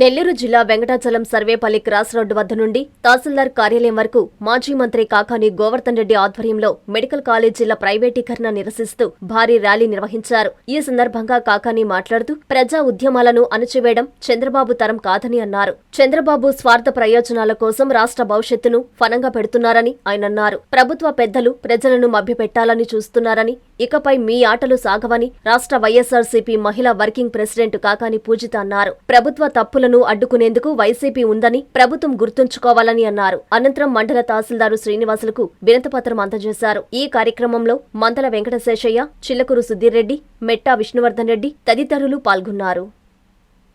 నెల్లూరు జిల్లా Venkatachalam Sarvepalli cross road వద్ద నుండి తహసీల్దార్ కార్యాలయం వరకు మాజీ మంత్రి కాకాని గోవర్ధన్ రెడ్డి ఆధ్వర్యంలో మెడికల్ కాలేజీల ప్రైవేటీకరణ నిరసిస్తూ భారీ ర్యాలీ నిర్వహించారు. ఈ సందర్భంగా కాకాని మాట్లాడుతూ ప్రజా ఉద్యమాలను అణచివేయడం చంద్రబాబు తరం కాదని అన్నారు. చంద్రబాబు స్వార్థ ప్రయోజనాల కోసం రాష్ట్ర భవిష్యత్తును ఫనంగా పెడుతున్నారని ఆయన అన్నారు. ప్రభుత్వ పెద్దలు ప్రజలను మభ్యపెట్టాలని చూస్తున్నారని ఇకపై మీ ఆటలు సాగవని రాష్ట్ర వైఎస్ఆర్సీపీ మహిళా వర్కింగ్ ప్రెసిడెంట్ కాకాని పూజిత అన్నారు. ప్రభుత్వ తప్పులను అడ్డుకునేందుకు వైసీపీ ఉందని ప్రభుత్వం గుర్తుంచుకోవాలని అన్నారు. అనంతరం మండల తహసీల్దారు శ్రీనివాసులకు వినతిపత్రం అందజేశారు. ఈ కార్యక్రమంలో మందల వెంకటశేషయ్య చిల్లకూరు సుధీర్ రెడ్డి మెట్టా విష్ణువర్ధన్ రెడ్డి తదితరులు పాల్గొన్నారు.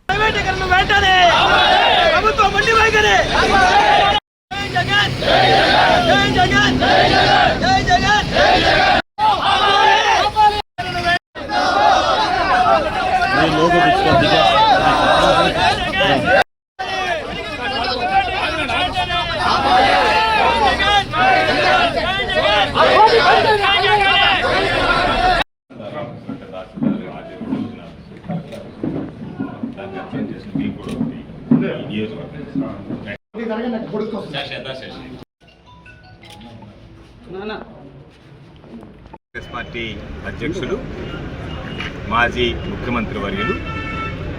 ప్రైవేటీకరణ వెంటనే ప్రభుత్వం మండి వైఖరి జగన్! జగన్ జగన్! కాంగ్రెస్ పార్టీ అధ్యక్షులు మాజీ ముఖ్యమంత్రి వర్యులు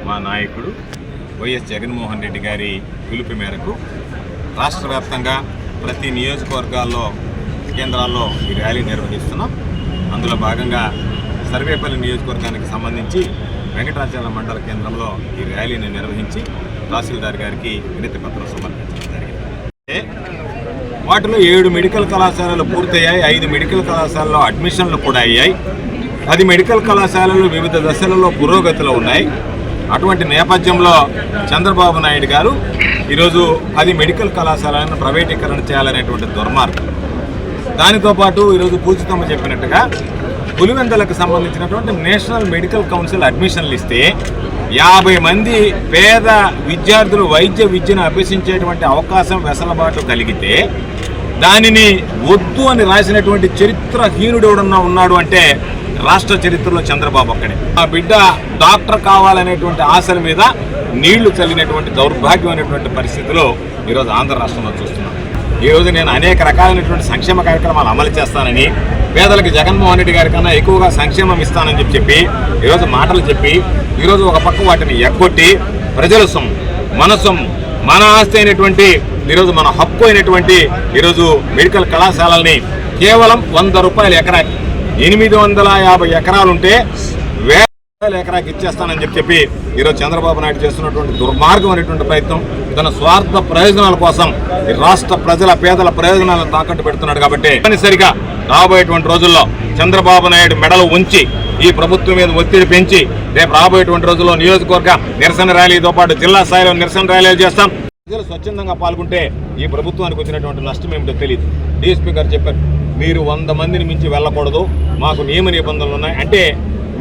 మా నాయకుడు వైఎస్ జగన్మోహన్ రెడ్డి గారి పిలుపు మేరకు రాష్ట్ర వ్యాప్తంగా ప్రతి నియోజకవర్గాల్లో కేంద్రాల్లో ఈ ర్యాలీ నిర్వహిస్తున్నాం. అందులో భాగంగా సర్వేపల్లి నియోజకవర్గానికి సంబంధించి వెంకటాచలం మండల కేంద్రంలో ఈ ర్యాలీని నిర్వహించి తహసీల్దార్ గారికి వినతి పత్రం సమర్పించడం జరిగింది. వాటిలో ఏడు మెడికల్ కళాశాలలు పూర్తయ్యాయి. ఐదు మెడికల్ కళాశాలలో అడ్మిషన్లు కూడా అయ్యాయి. పది మెడికల్ కళాశాలలు వివిధ దశలలో పురోగతిలో ఉన్నాయి. అటువంటి నేపథ్యంలో చంద్రబాబు నాయుడు గారు ఈరోజు పది మెడికల్ కళాశాలను ప్రైవేటీకరణ చేయాలనేటువంటి దుర్మార్గం. దానితో పాటు ఈరోజు పూజితమ్మ చెప్పినట్టుగా పులివెందలకు సంబంధించినటువంటి నేషనల్ మెడికల్ కౌన్సిల్ అడ్మిషన్లు ఇస్తే యాభై మంది పేద విద్యార్థులు వైద్య విద్యను అభ్యసించేటువంటి అవకాశం వెసలబాటు కలిగితే దానిని వద్దు అని రాసినటువంటి చరిత్రహీనుడు ఎవడన్నా ఉన్నాడు అంటే రాష్ట్ర చరిత్రలో చంద్రబాబు అక్కడే ఆ బిడ్డ డాక్టర్ కావాలనేటువంటి ఆశల మీద నీళ్ళు చల్లినటువంటి దౌర్భాగ్యం అనేటువంటి పరిస్థితిలో ఈరోజు ఆంధ్ర రాష్ట్రంలో చూస్తున్నాం. ఈరోజు నేను అనేక రకాలైనటువంటి సంక్షేమ కార్యక్రమాలు అమలు చేస్తానని పేదలకు జగన్మోహన్ రెడ్డి గారి కన్నా ఎక్కువగా సంక్షేమం ఇస్తానని చెప్పి చెప్పి ఈరోజు మాటలు చెప్పి ఈరోజు ఒక పక్క వాటిని ఎగ్గొట్టి ప్రజల సొమ్ము మన సొమ్ము మన ఆస్తి అయినటువంటి ఈరోజు మన హక్కు అయినటువంటి ఈరోజు మెడికల్ కళాశాలల్ని కేవలం వంద రూపాయల ఎకరాకి ఎనిమిది వందల యాభై ఎకరాలుంటే ఎకరాకి ఇచ్చేస్తానని చెప్పి చెప్పి ఈరోజు చంద్రబాబు నాయుడు చేస్తున్నటువంటి దుర్మార్గమైనటువంటి ప్రయత్నం తన స్వార్థ ప్రయోజనాల కోసం ఈ రాష్ట్ర ప్రజల పేదల ప్రయోజనాలను తాకట్టు పెడుతున్నాడు కాబట్టి తప్పనిసరిగా రాబోయేటువంటి రోజుల్లో చంద్రబాబు నాయుడు మెడలు ఉంచి ఈ ప్రభుత్వం మీద ఒత్తిడి పెంచి రేపు రాబోయేటువంటి రోజుల్లో నియోజకవర్గ నిరసన ర్యాలీతో పాటు జిల్లా స్థాయిలో నిరసన ర్యాలీలు చేస్తాం. ప్రజలు స్వచ్ఛందంగా పాల్గొంటే ఈ ప్రభుత్వానికి వచ్చినటువంటి నష్టం ఏమిటో తెలియదు డీఎస్పీ గారు చెప్పారు మీరు వంద మందిని మించి వెళ్ళకూడదు మాకు నియమ నిబంధనలు ఉన్నాయి. అంటే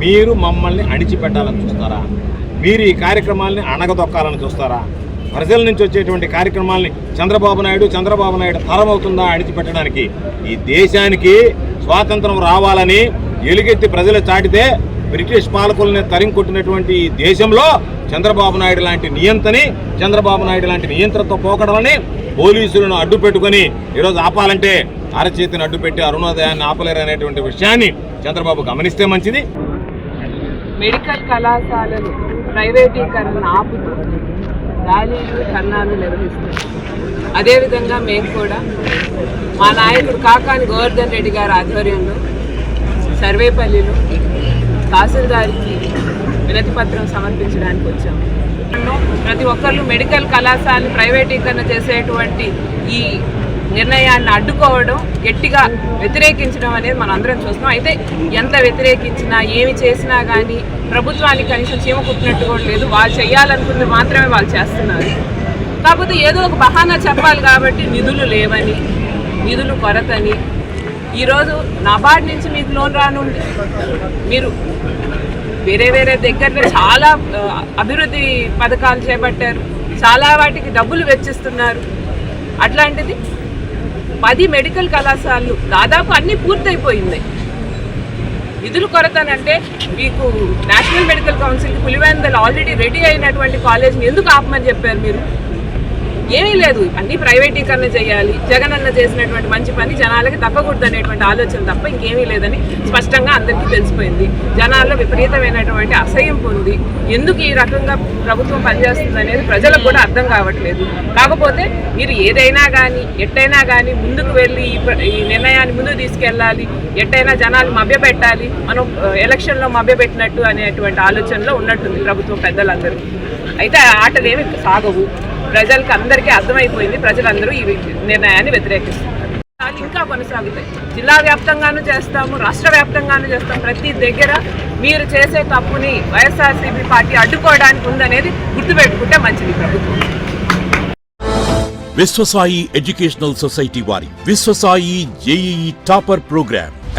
మీరు మమ్మల్ని అణిచిపెట్టాలని చూస్తారా? మీరు ఈ కార్యక్రమాల్ని అణగదొక్కాలని చూస్తారా? ప్రజల నుంచి వచ్చేటువంటి కార్యక్రమాల్ని చంద్రబాబు నాయుడు చంద్రబాబు నాయుడు తరమవుతుందా అణిచిపెట్టడానికి? ఈ దేశానికి స్వాతంత్రం రావాలని ఎలుగెత్తి ప్రజలు చాటితే బ్రిటిష్ పాలకులని తరిం కొట్టినటువంటి ఈ దేశంలో చంద్రబాబు నాయుడు లాంటి నియంతని చంద్రబాబు నాయుడు లాంటి నియంత్రణతో పోకడమని పోలీసులను అడ్డు పెట్టుకొని ఈరోజు ఆపాలంటే అరచేతిని అడ్డుపెట్టి అరుణోదయాన్ని ఆపలేరు అనేటువంటి విషయాన్ని చంద్రబాబు గమనిస్తే మంచిది. మెడికల్ కళాశాలలు ప్రైవేటీకరణ ఆపుతూ ర్యాలీలు ధర్నాలు నిర్వహిస్తారు. అదేవిధంగా మేము కూడా మా నాయకుడు కాకాని గోవర్ధన్ రెడ్డి గారి ఆధ్వర్యంలో సర్వేపల్లిలో తహసీల్దార్కి వినతి పత్రం సమర్పించడానికి వచ్చాము ప్రతి ఒక్కళ్ళు మెడికల్ కళాశాలను ప్రైవేటీకరణ చేసేటువంటి ఈ నిర్ణయాన్ని అడ్డుకోవడం గట్టిగా వ్యతిరేకించడం అనేది మనం అందరం చూస్తున్నాం. అయితే ఎంత వ్యతిరేకించినా ఏమి చేసినా కానీ ప్రభుత్వానికి కనీసం చీమ కుట్టినట్టు కూడా లేదు. వాళ్ళు చేయాలనుకుంది మాత్రమే వాళ్ళు చేస్తున్నారు. కాకపోతే ఏదో ఒక బహానా చెప్పాలి కాబట్టి నిధులు లేవని నిధులు కొరతని. ఈరోజు నబార్డ్ నుంచి మీకు లోన్ రానుంది. మీరు వేరే వేరే దగ్గర చాలా అభివృద్ధి పథకాలు చేపట్టారు. చాలా వాటికి డబ్బులు వెచ్చిస్తున్నారు. అట్లాంటిది పది మెడికల్ కళాశాలలు దాదాపు అన్నీ పూర్తయిపోయింది. నిధుల కొరతనంటే మీకు నేషనల్ మెడికల్ కౌన్సిల్కి పులివెందలు ఆల్రెడీ రెడీ అయినటువంటి కాలేజ్ని ఎందుకు ఆపమని చెప్పారు మీరు? ఏమీ లేదు. అన్ని ప్రైవేటీకరణ చేయాలి. జగన్ అన్న చేసినటువంటి మంచి పని జనాలకి దక్కకూడదు అనేటువంటి ఆలోచన తప్ప ఇంకేమీ లేదని స్పష్టంగా అందరికీ తెలిసిపోయింది. జనాల్లో విపరీతమైనటువంటి అసహ్యం ఉంది ఎందుకు ఈ రకంగా ప్రభుత్వం పనిచేస్తుంది అనేది ప్రజలకు కూడా అర్థం కావట్లేదు. కాకపోతే మీరు ఏదైనా కానీ ఎట్టైనా కానీ ముందుకు వెళ్ళి ఈ నిర్ణయాన్ని ముందుకు తీసుకెళ్ళాలి. ఎట్టైనా జనాలు మభ్యపెట్టాలి. మనం ఎలక్షన్లో మభ్యపెట్టినట్టు అనేటువంటి ఆలోచనలో ఉన్నట్టుంది ప్రభుత్వం పెద్దలందరూ. అయితే ఆ ఆటలు ఏమి సాగవు. ప్రజలకు అందరికీ అర్థమైపోయింది. ప్రజలందరూ ఈ నిర్ణయాన్ని వ్యతిరేకిస్తున్నారు. ఇంకా కొనసాగుతాయి. జిల్లా వ్యాప్తంగాను చేస్తాము రాష్ట్ర వ్యాప్తంగాను చేస్తాం. ప్రతి దగ్గర మీరు చేసే తప్పుని వైఎస్ఆర్సీపీ పార్టీ అడ్డుకోవడానికి ఉందనేది గుర్తుపెట్టుకుంటే మంచిది ప్రభుత్వం. విశ్వసాయి ఎడ్యుకేషనల్ సొసైటీ వారి Viswasai JEE topper programme.